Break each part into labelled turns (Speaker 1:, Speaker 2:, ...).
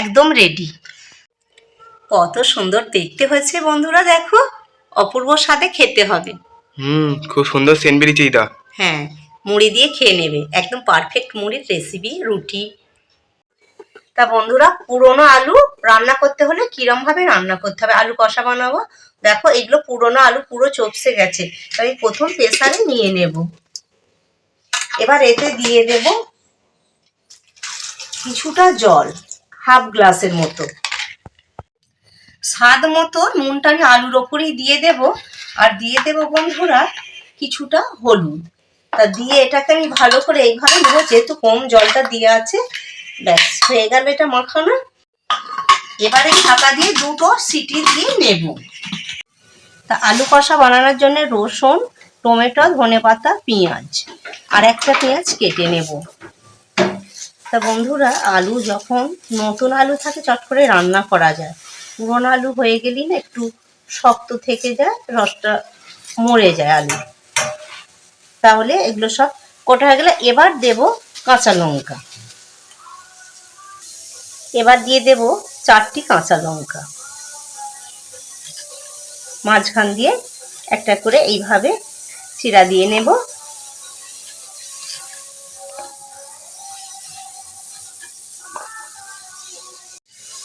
Speaker 1: একদম রেডি কত সুন্দর দেখতে হয়েছে বন্ধুরা দেখো। অপূর্ব স্বাদে খেতে হবে।
Speaker 2: হুম খুব সুন্দর সেন্ট বেরিয়েছে
Speaker 1: হ্যাঁ মুড়ি দিয়ে খেয়ে নেবে। একদম পারফেক্ট মুড়ির রেসিপি রুটি। তা বন্ধুরা পুরনো আলু রান্না করতে হলে কিরম ভাবে রান্না করতে হবে? আলু কষা বানাবো। দেখো এগুলো পুরনো আলু পুরো চপসে গেছে। তাই প্রথম প্রেসারে নিয়ে নেব। এবার এতে দিয়ে দেব কিছুটা জল। হাফ গ্লাসের মতো। স্বাদ মতো নুনটা আমি আলুর ওপরেই দিয়ে দেব। আর দিয়ে দেব বন্ধুরা কিছুটা হলুদ। তা দিয়ে এটাকে আমি ভালো করে এইভাবে নেব, যেহেতু কম জলটা দিয়ে আছে, ব্যাস, হয়ে গেল এটা মাখানো। এবারে ঢাকা দিয়ে দুটো সিটি দিয়ে নেব। তা আলু কষা বানানোর জন্য রসুন, টমেটো ধনে পাতা পেঁয়াজ। আর একটা পেঁয়াজ কেটে নেব। তা বন্ধুরা, আলু যখন নতুন আলু থাকে চট করে রান্না করা যায়। পুরনো আলু হয়ে গেলেই না একটু শক্ত থেকে যায়, রসটা মরে যায় আলু। তাহলে এগুলো সব কোটা হয়ে গেলে এবার দেব কাঁচা লঙ্কা। এবার দিয়ে দেব চারটি কাঁচা লঙ্কা। মাঝখান দিয়ে একটা করে এইভাবে চিরা দিয়ে নেব।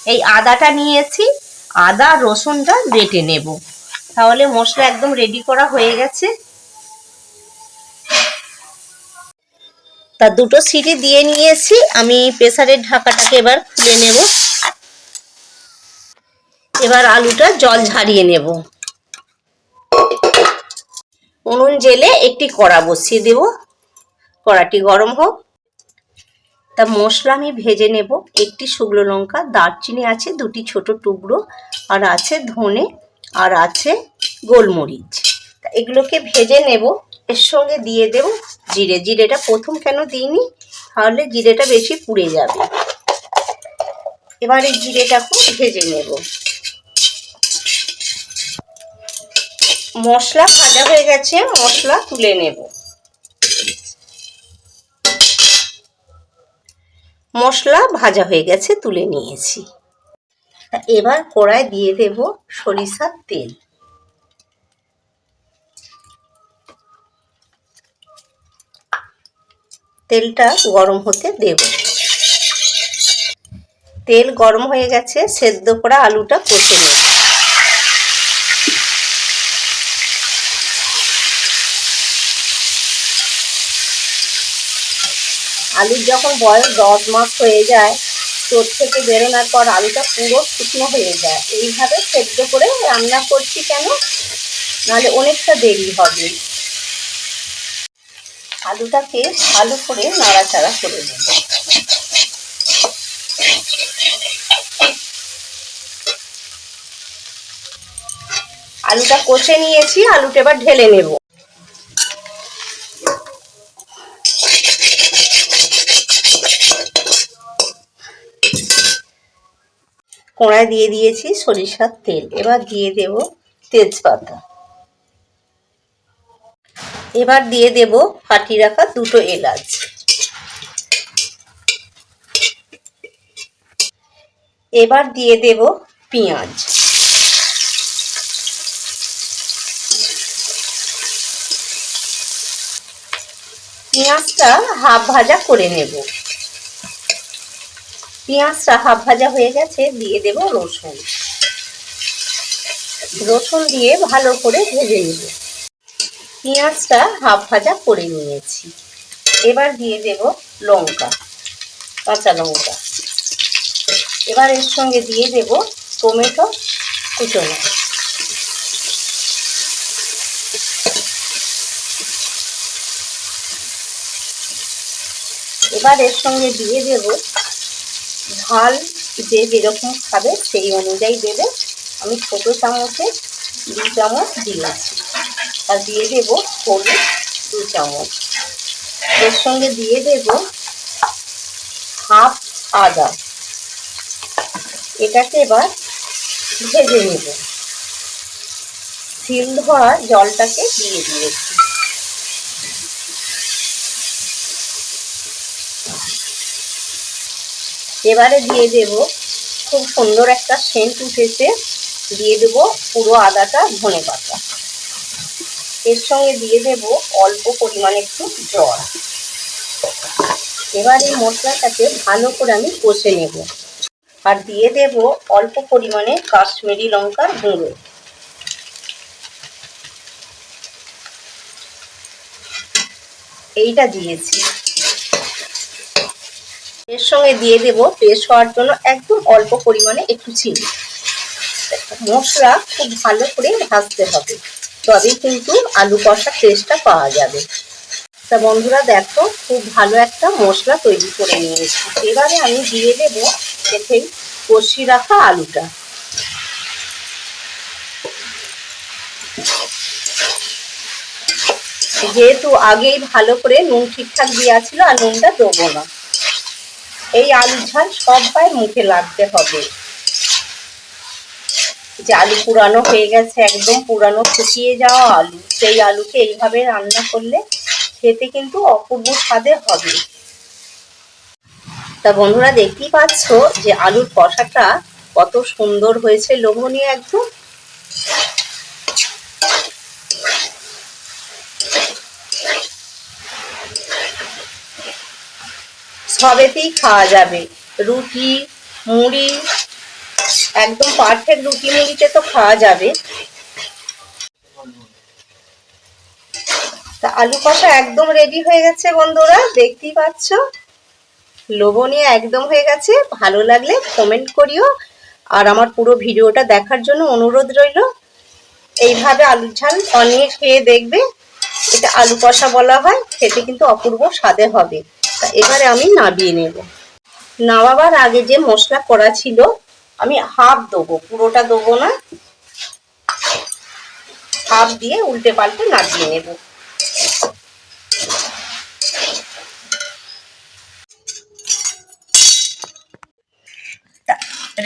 Speaker 1: এই আদাটা নিয়েছি। আদা, রসুনটা বেটে নেব। তাহলে মশলা একদম রেডি করা হয়ে গেছে। তা দুটো সিটি দিয়ে নিয়েছি। আমি প্রেসারের ঢাকাটাকে এবার খুলে নেব। এবার আলুটা জল ঝারিয়ে নেব। উনুন জেলে একটি কড়া বসিয়ে দেব। কড়াটি গরম হোক। তা মশলা আমি ভেজে নেব। একটি শুকনো লঙ্কা, দারচিনি আছে, দুটি ছোট টুকরো, আর আছে ধনে, আর আছে গোলমরিচ। তা এগুলোকে ভেজে নেব। এর সঙ্গে দিয়ে দেব জিরে। জিরেটা প্রথম কেন দিইনি? তাহলে জিরেটা বেশি পুড়ে যাবে। এবার এই জিরেটাকে ভেজে নেব। মশলা ভাজা হয়ে গেছে, মশলা তুলে নেব। মশলা ভাজা হয়ে গেছে, তুলে নিয়েছি। এবার কড়ায় দিয়ে দেব সরিষার তেল। তেলটা গরম হতে দেব। তেল গরম হয়ে গেছে, সেদ্ধ করা আলুটা কষে নেব। আলুর যখন বয়স দশ মাস হয়ে যায় তোর থেকে বেরোনোর পর আলুটা পুরো শুকনো হয়ে যায়। এইভাবে সেদ্ধ করে রান্না করছি কেন? নাহলে অনেকটা দেরি হবে। আলুটাকে ভালো করে নাড়াচাড়া করে নেব। আলুটা কষে নিয়েছি, আলুটা এবার ঢেলে নেব। কড়ায় দিয়ে দিয়েছি সরিষার তেল। এবার দিয়ে দেব তেজপাতা। এবার দিয়ে দেব ফাটিয়ে রাখা দুটো এলাচ। এবার দিয়ে দেব পেঁয়াজ। পেঁয়াজটা হাফ ভাজা করে নেব। পেঁয়াজটা হাফ ভাজা হয়ে গেছে, দিয়ে দেব রসুন। রসুন দিয়ে ভালো করে ভেজে নেব। পেঁয়াজটা হাফ ভাজা করে নিয়েছি। এবার দিয়ে দেব লঙ্কা, কাঁচা লঙ্কা। এবার এর সঙ্গে দিয়ে দেব টমেটো কুচনো। এবার এর সঙ্গে দিয়ে দেব ঝাল যে যেরকম খাবে সেই অনুযায়ী দেবে। আমি ছোটো চামচে দু চামচ দিয়েছি আর দিয়ে দেব হলুদ দু চামচ। এর সঙ্গে দিয়ে দেব হাফ আদা। এটাকে এবার ভেজে নেব। সিল ধরা জলটাকে দিয়ে দিয়েছি। এবারে দিয়ে দেব, খুব সুন্দর একটা সেন্ট উঠেছে। দিয়ে দেবো পুরো আদাটা ধনে পাতা। এর সঙ্গে দিয়ে দেব অল্প পরিমাণে একটু জল। এবার এই মশলাটাকে ভালো করে আমি কষে নেব। আর দিয়ে দেব অল্প পরিমাণে কাশ্মীরি লঙ্কার গুঁড়ো। এইটা দিয়েছি। এর সঙ্গে দিয়ে দেব পেস্ট হওয়ার জন্য একদম অল্প পরিমাণে একটু চিনি। মশলা খুব ভালো করে ভাজতে হবে তবেই কিন্তু আলু কষার টেস্টটা পাওয়া যাবে। তা বন্ধুরা দেখো, খুব ভালো একটা মশলা তৈরি করে নিয়েছি। এবারে আমি দিয়ে দেব এতেই কষি রাখা আলুটা। যেহেতু আগেই ভালো করে নুন ঠিকঠাক দেওয়া আর নুনটা দেবো না। এই আলু ঝাল সবাই মুখে লাগতে হবে। যে আলু পুরানো হয়ে গেছে, একদম পুরানো শুকিয়ে যাওয়া আলু, সেই আলুকে এইভাবে রান্না করলে খেতে কিন্তু অপূর্ব স্বাদে হবে। তা বন্ধুরা দেখতেই পাচ্ছ যে আলুর কষাটা কত সুন্দর হয়েছে। লোভনীয় একদম। সবেতেই খাওয়া যাবে। রুটি, মুড়ি, একদম পারফেক্ট রুটি মুড়িতে তো খাওয়া যাবে। তা আলু কষা একদম রেডি হয়ে গেছে বন্ধুরা, দেখতেই পাচ্ছ? লোভনীয় একদম হয়ে গেছে, ভালো লাগলে কমেন্ট করিও। আর আমার পুরো ভিডিওটা দেখার জন্য অনুরোধ রইল, এইভাবে আলু ঝাল অনিয়ে খেয়ে দেখবে। এটা আলু কষা বলা হয়, খেতে কিন্তু অপূর্ব স্বাদে হবে। এবারে আমি নাবিয়ে নেব। নামাবার আগে যে মশলা করা ছিল, আমি হাফ দেবো, পুরোটা দেবো না। হাফ দিয়ে উল্টে পাল্টে নাবিয়ে নেব।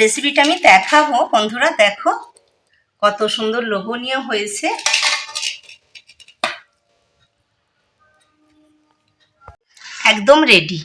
Speaker 1: রেসিপিটা আমি দেখাবো। বন্ধুরা, দেখো কত সুন্দর লোভনীয় হয়েছে। একদম রেডি